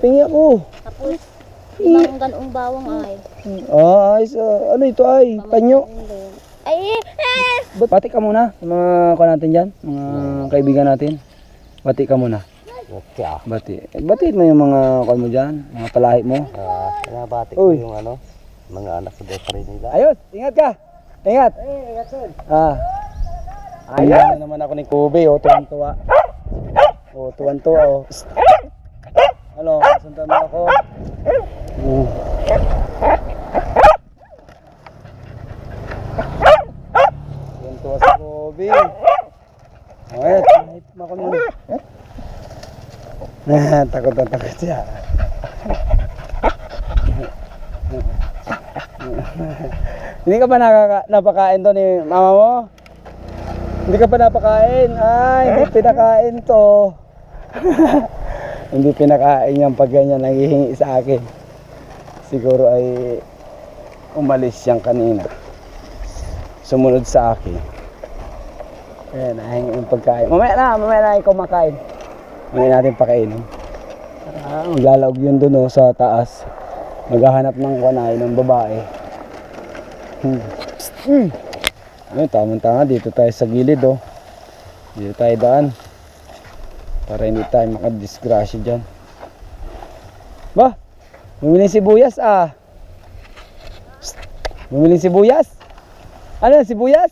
Pingi ako. Tapos, limang ganong bawang ay. Ah, ayos. ah. ano ito ay? Panyo. Ay, eh! Ba't bati ka muna sa mga kuha natin dyan, mga kaibigan natin. Bati ka muna. Okay ah. Bati. Eh, Bati mo yung mga kuha mo dyan, mga palahi mo. Uh, pinabati ko Uy. yung ano, mga anak ko doon Maynila. Ayos, ingat ka. Ingat. Ah. Ayos. na naman ako ni Kobe, oh, tuwan-tuwa. Oh, tuwan-tuwa, oh. Psst. Ano, sundan mo ako. Mm. Tuwan-tuwa si Kobe. Ayos, kahit mo muna. takot na takot siya. Hindi ka pa nakaka napakain to ni mama mo? Hindi ka pa napakain? Ay, pinakain to. hindi pinakain yan pag ganyan nanghihingi sa akin. Siguro ay umalis siyang kanina. Sumunod sa akin. Ayan, nahingi yung pagkain. Mamaya na, mamaya na ikaw makain. Mamaya natin pakainin. Ah, maglalaog yun dun oh, sa taas. Maghahanap ng kanay ng babae. Hmm. Hmm. Ayun, tamang-tama. Dito tayo sa gilid, oh. Dito tayo daan. Para hindi tayo makadisgrasya dyan. Ba? Bumili sibuyas, ah. Bumili sibuyas? Ano sibuyas?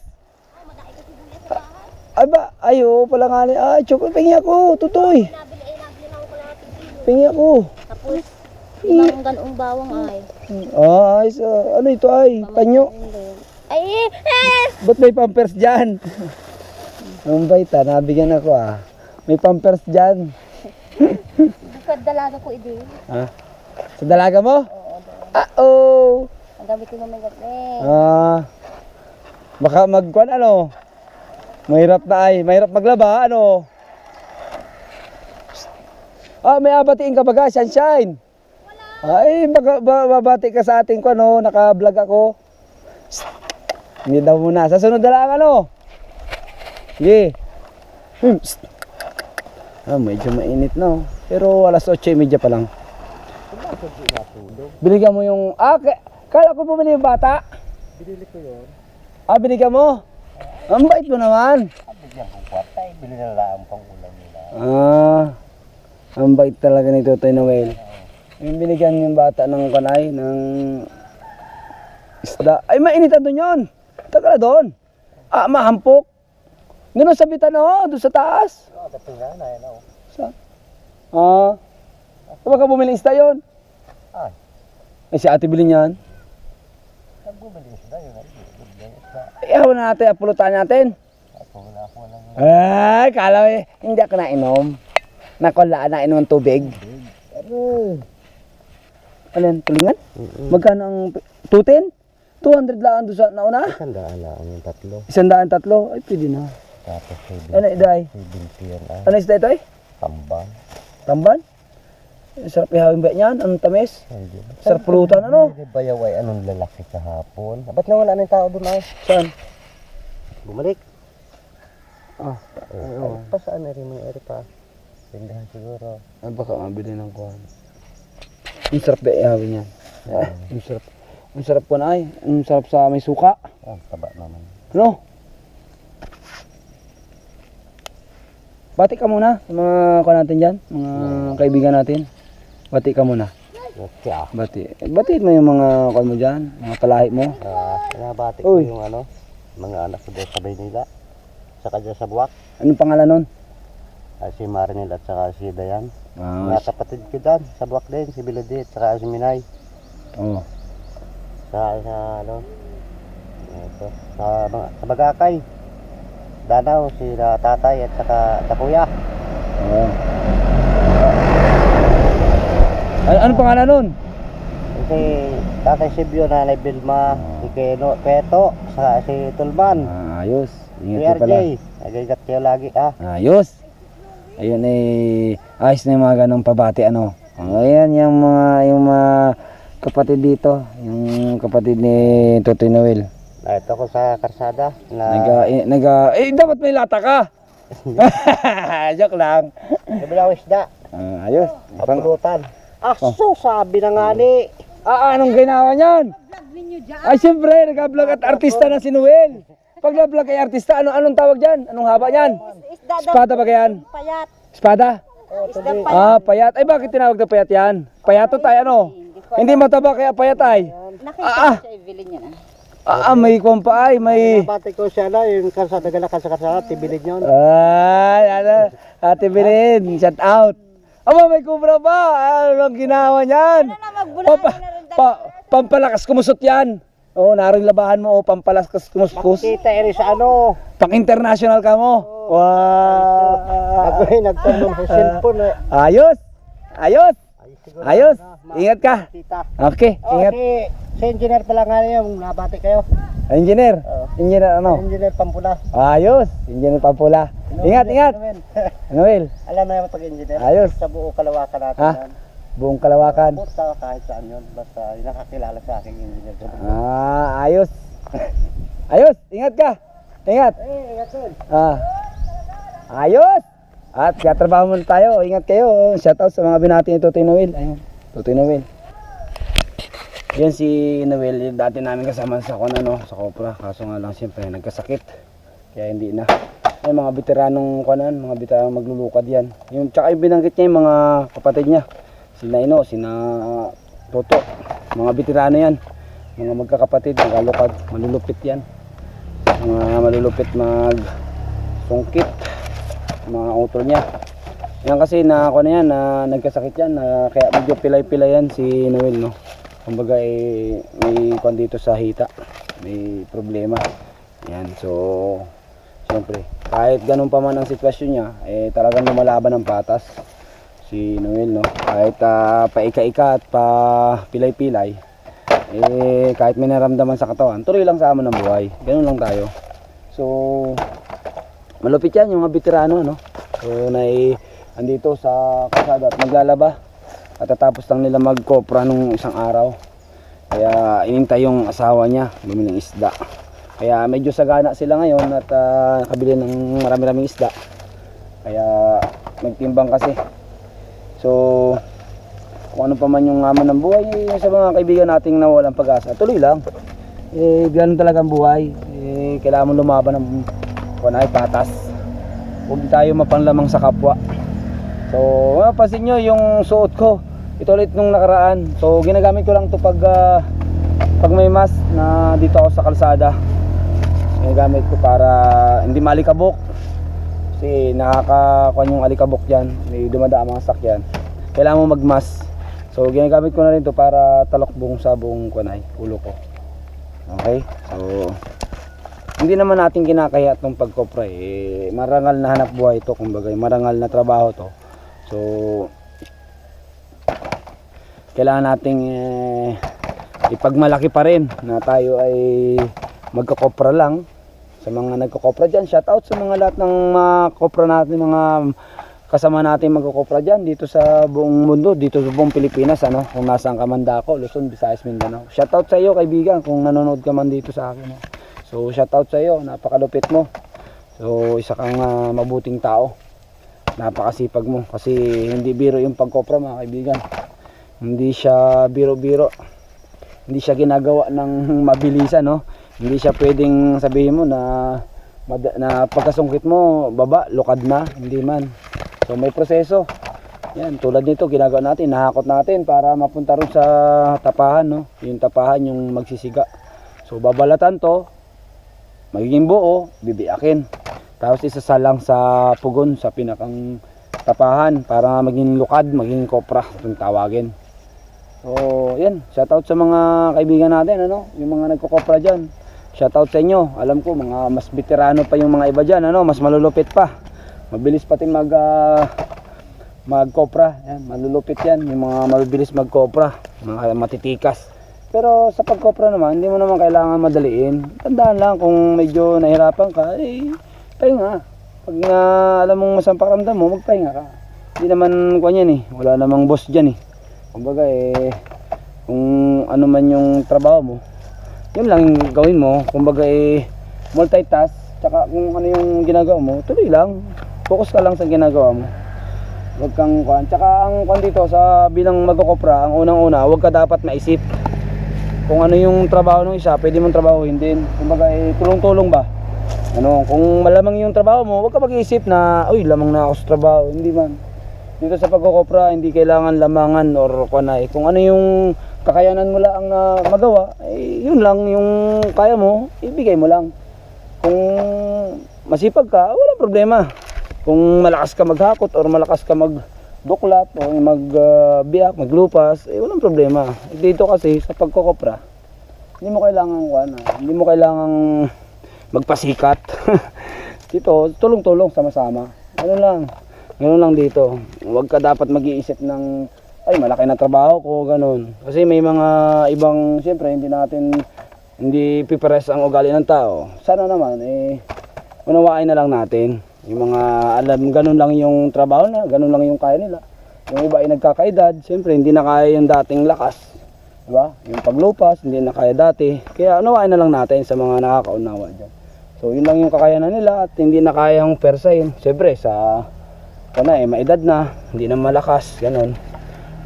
Ay ba? Ay, oo pala nga. Ay, chocolate. Pingi ako. Tutoy. Pingi ako. Tapos, limang ganong bawang ay. Ah, ayos, ah. ano ito ay? Panyo. Ay, eh! Ba't may pampers dyan? Ang bait ah, nabigyan ako ah. May pampers dyan. Bukad dalaga ko idi. Ha? Sa dalaga mo? Oo, Ah, oh. ang gamit ko naman gabi. Ah. Baka magkuan ano? Mahirap na ay, mahirap maglaba ano? Ah, may abatiin ka baga, sunshine. Ay, baka ba, babati ka sa ating ko ano, naka-vlog ako. Psst. Hindi daw muna. Sa sunod na lang ano. Sige. Hmm, psst. Ah, medyo mainit na oh. Pero alas 8.30 pa lang. Binigyan mo yung... Ah, ka- kala ko bumili yung bata. Binili ko yun. Ah, binigyan mo? Ang bait mo naman. Ah, bigyan ko kwarta eh. Lang ang pangulam nila. Ah, ang bait talaga ni Totoy Noel. Yung binigyan yung bata ng kanay, ng isda. Ay, mainitan doon yun. Taga na doon. Ah, mahampok. Doon sa bitan oh, doon sa taas. Ah, dating na na yan oh. Saan? Ah, baka bumili isda yun. Ay, Ay, si ate bilhin yan. nagbumili sila yun. Isda. Iyaw na natin, apulutan natin. Ako wala ako lang. Ay, kala eh, hindi ako nainom. Nakulaan na inom ng tubig. Pero, Ano yan, tulingan? Magkano ang tutin? 200 lang doon sa nauna? Tandaan lang yung tatlo. Isang daan tatlo? Ay, pwede na. Tapos Ano ito ay? 70 yan ay. Ano isda ito ay? Tamban? Eh, Sarap ihawin ba niyan? Anong tamis? Hindi. Sarap pulutan, ano? Hindi bayaw ay anong lalaki kahapon. Ba't nawala na yung tao doon ay? Saan? Bumalik. Ah, Oo. Pa saan na rin mga eri pa? Tindahan siguro. ah baka mabili ng kuhan. Ang sarap ba ihawin niyan? Ah, ang sarap. Ang sarap ko na ay. Ang sarap sa may suka. Ah, taba naman. Ano? Bati ka muna sa mga kuha natin dyan, mga kaibigan natin. Bati ka muna. Okay ah. Bati. Eh, Bati mo yung mga kuha mo dyan, mga palahi mo. Ah, pinabati ko Uy. yung ano, mga anak ko doon sa Maynila. Saka dyan sa Buwak. Anong pangalan nun? Ah, si Marinel at saka si Dayan. Ah, Mga kapatid ko dyan, sa Buwak din, si Bilodi at saka si Minay. oh. Sa, sa ano, ito, sa, mga, sa Bagakay. Danaw, si na tatay at saka sa kuya. Oh. Ano, ano pangalan nun? Si tatay Sibyo, nanay Bilma, si Keno, Peto, saka si Tulman. Ah, ayos. Si Ingat ka RJ, pala. nagagat kayo lagi ah. Ayos. Ayun eh, ayos na yung mga ganong pabati ano. Ayan yung mga, yung mga kapatid dito. Yung kapatid ni Totoy Noel. Na ito ko sa karsada na Naga, eh, naga, eh, dapat may lata ka. Joke lang. Kabilang isda, Ah, ayos. Pang, kapulutan. Aso, sabi na nga ni. Ah, anong ginawa niyan? Ay, siyempre, nag-vlog at artista na si Noel. Pag na-vlog kay artista, ano anong tawag diyan? Anong haba niyan? Isda daw. Espada ba yan? Payat. Espada? Isda payat. Ah, payat. Ay, bakit tinawag na payat yan? Payatot ay ano? Hindi mataba kaya payat ay. Nakita Ah, ah. ko siya ibili niya na. Ah, ah, may kumpa ay, may... Nabati ko siya na, yung kasada ka na kasakasara, tibilid yun. Ay, ano, Ate Bilin, shout out. Aba, may kubra ba? Ano ang ginawa niyan? Ano na magbula Papa, pa, pampalakas kumusot yan. Oo, oh, naring labahan mo, oh, pampalakas kumuskus. Kita eri sa ano. Pang international ka mo. Wow. Ako rin nagtanong sa cellphone. eh. Ayos. Ayos. Siguro Ayos. ma- Ingat ka. Tita. Okay, Oh, ingat. si, si engineer pala nga yung nabati kayo. Engineer. Oo. Engineer ano? Engineer Pampula. Ayos. Engineer Pampula. Ingat, ingat. Noel. Alam mo naman pag-engineer. Ayos. Sa buo kalawakan natin Ha? yan. buong kalawakan. Puta kahit saan yun. Basta yung nakakilala sa aking engineer. Ah, ayos. Ayos, ingat ka. Ingat. Eh, ingat yun. Ah. Ayos. At katrabaho muna tayo. Ingat kayo. Shoutout sa mga binati ni Tutoy Noel. Ayun. Tutoy Noel. Yan si Noel, yung dati namin kasama sa kon ano, sa Kopra. Kaso nga lang siyempre nagkasakit. Kaya hindi na. Ay mga veteranong kanan, mga veteranong maglulukad yan. Yung tsaka yung binanggit niya yung mga kapatid niya. Sina Ino, sina ah, Toto. Mga veterano yan. Mga magkakapatid, magkalukad, malulupit yan. Mga malulupit mag sungkit mga utol niya. Yan kasi na ako na yan, na nagkasakit yan, na, kaya medyo pilay-pilay yan si Noel, no. Kumbaga eh, may kwan dito sa hita, may problema. Yan, so, siyempre, kahit ganun pa man ang sitwasyon niya, eh talagang lumalaban ng patas si Noel, no. Kahit ah, paika-ika at pa pilay-pilay, eh kahit may naramdaman sa katawan, tuloy lang sa amin ng buhay. Ganun lang tayo. So, malupit yan yung mga veterano no so nai andito sa kasada at maglalaba. At tatapos lang nila magkopra nung isang araw. Kaya inintay yung asawa niya bumili ng isda. Kaya medyo sagana sila ngayon at ah, nakabili ng marami-raming isda. Kaya nagtimbang kasi. So kung ano pa man yung hamon ng buhay eh, sa mga kaibigan nating nawalan pag-asa tuloy lang. Eh ganun talaga ang buhay. Eh kailangan mo lumaban ng kung ay patas huwag tayo mapanlamang sa kapwa. So mapapansin nyo yung suot ko. Ito ulit nung nakaraan. So ginagamit ko lang to pag ah, pag may mas na dito ako sa kalsada. Ginagamit ko para hindi malikabok kasi nakakakuan yung alikabok dyan. May dumadaan mga sakyan. Kailangan mo magmas so ginagamit ko na rin to para talokbong sa buong kunay ulo ko. Okay? So hindi naman natin kinakaya itong pagkopra eh. Marangal na hanap buhay ito, kumbaga, marangal na trabaho to. So, kailangan nating eh, ipagmalaki pa rin na tayo ay magkakopra lang. Sa mga nagkakopra dyan, shout out sa mga lahat ng mga kopra natin, mga kasama natin magkakopra dyan dito sa buong mundo, dito sa buong Pilipinas, ano, kung nasaan ka man dako, Luzon, Visayas, Mindanao. Shout out sa iyo kaibigan kung nanonood ka man dito sa akin. no. So shout out sa iyo, napakalupit mo. So isa kang ah, mabuting tao. Napakasipag mo kasi hindi biro yung pagkopra mga kaibigan. Hindi siya biro-biro. Hindi siya ginagawa ng mabilisan, no? Hindi siya pwedeng sabihin mo na na pagkasungkit mo, baba, lukad na, hindi man. So may proseso. Yan, tulad nito ginagawa natin, nahakot natin para mapunta rin sa tapahan, no? Yung tapahan yung magsisiga. So babalatan to, magiging buo, bibiyakin. Tapos isasalang sa pugon sa pinakang tapahan para maging lukad, maging kopra kung tawagin. So, yan, shoutout sa mga kaibigan natin, ano, yung mga nagko-kopra diyan. Shoutout sa inyo. Alam ko mga mas veterano pa yung mga iba diyan, ano, mas malulupit pa. Mabilis pati mag ah, mag-kopra. Yan, malulupit yan, yung mga mabilis mag-kopra, mga matitikas. Pero sa pagkopra naman, hindi mo naman kailangan madaliin. Tandaan lang kung medyo nahirapan ka, eh, pahinga. Pag na alam mong masamang pakiramdam mo, magpahinga ka. Hindi naman kung yan eh, wala namang boss dyan eh. Kumbaga eh, kung ano man yung trabaho mo, yun lang yung gawin mo. Kumbaga eh, multitask, tsaka kung ano yung ginagawa mo, tuloy lang. Focus ka lang sa ginagawa mo. Huwag kang kuan. Tsaka ang kuan dito sa bilang magkokopra, ang unang-una, huwag ka dapat maisip. Kung ano yung trabaho ng isa, pwede mong trabahuhin din. Kumbaga, eh, tulong-tulong ba? Ano, kung malamang yung trabaho mo, huwag ka mag-iisip na, uy, lamang na ako sa trabaho. Hindi man. Dito sa pagkokopra, hindi kailangan lamangan or kuan na eh. Kung ano yung kakayanan mo lang na magawa, eh, yun lang yung kaya mo, ibigay mo lang. Kung masipag ka, wala problema. Kung malakas ka maghakot or malakas ka magbuklat o magbiyak, maglupas, eh walang problema. Dito kasi sa pagkokopra, hindi mo kailangan kuan, ah, hindi mo kailangan magpasikat. dito, tulong-tulong sama-sama. Ano lang. Ganun lang dito. Huwag ka dapat mag-iisip ng ay malaki na trabaho ko, ganun. Kasi may mga ibang, siyempre, hindi natin, hindi pipares ang ugali ng tao. Sana naman, eh, unawain na lang natin. Yung mga alam, ganun lang yung trabaho na, ganun lang yung kaya nila. Yung iba ay nagkakaedad, siyempre, hindi na kaya yung dating lakas. Diba? Yung paglupas, hindi na kaya dati. Kaya unawain na lang natin sa mga nakakaunawa dyan. So, yun lang yung kakayanan nila at hindi na kayang persahin. Siyempre, sa, ano eh, maedad na, hindi na malakas, ganun.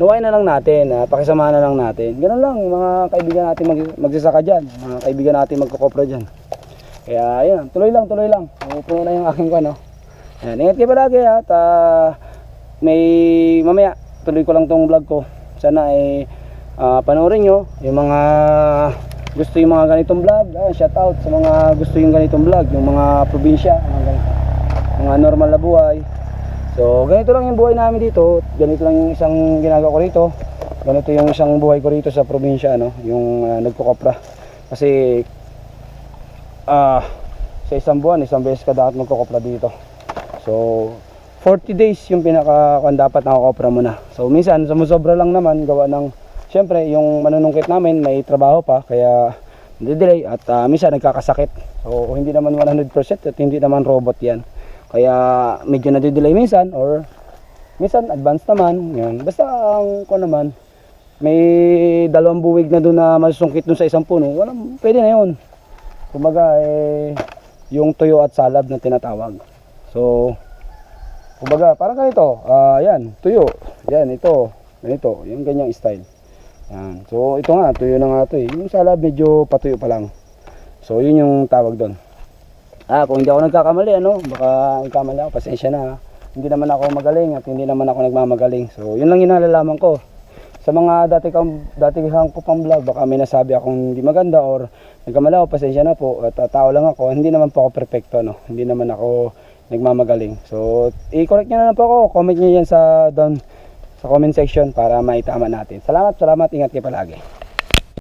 Nuwain na lang natin, uh, pakisamahan na lang natin. Ganun lang, mga kaibigan natin mag magsasaka dyan, mga kaibigan natin magkokopra dyan. Kaya ayun, tuloy lang, tuloy lang. Pupuno na yung aking ano. Yan, ingat kayo palagi at ah, may mamaya tuloy ko lang tong vlog ko. Sana ay ah, panoorin nyo yung mga gusto yung mga ganitong vlog. Ah, shout out sa mga gusto yung ganitong vlog, yung mga probinsya, mga, mga normal na buhay. So, ganito lang yung buhay namin dito. Ganito lang yung isang ginagawa ko rito. Ganito yung isang buhay ko rito sa probinsya, ano, yung uh, nagkukopra. Kasi ah sa isang buwan, isang beses ka dapat magkukopra dito. So, 40 days yung pinaka kung dapat nakakopra mo na. So, minsan sumusobra lang naman gawa ng Siyempre, yung manunungkit namin may trabaho pa kaya delay at ah, minsan nagkakasakit. So, hindi naman 100% at hindi naman robot 'yan. Kaya medyo nadidelay minsan or minsan advance naman. Yan. Basta ang ko naman may dalawang buwig na doon na masusungkit doon sa isang puno. Walang pwede na 'yon. Kumbaga eh yung tuyo at salab na tinatawag. So kumbaga parang ganito. Ah, yan, tuyo. Yan ito. Ganito, yung ganyang style. Yan. So ito nga, tuyo na nga to eh. Yung salab medyo patuyo pa lang. So yun yung tawag doon. Ah, kung hindi ako nagkakamali, ano, baka nagkamali ako, pasensya na. Hindi naman ako magaling at hindi naman ako nagmamagaling. So, yun lang yung nalalaman ko. Sa mga dati kang dati kang ko pang vlog, baka may nasabi akong hindi maganda or nagkamali ako, pasensya na po. At uh, tao lang ako, hindi naman po ako perfecto, no. Hindi naman ako nagmamagaling. So, i-correct niyo na lang po ako. Comment niyo yan sa down sa comment section para maitama natin. Salamat, salamat. Ingat kayo palagi.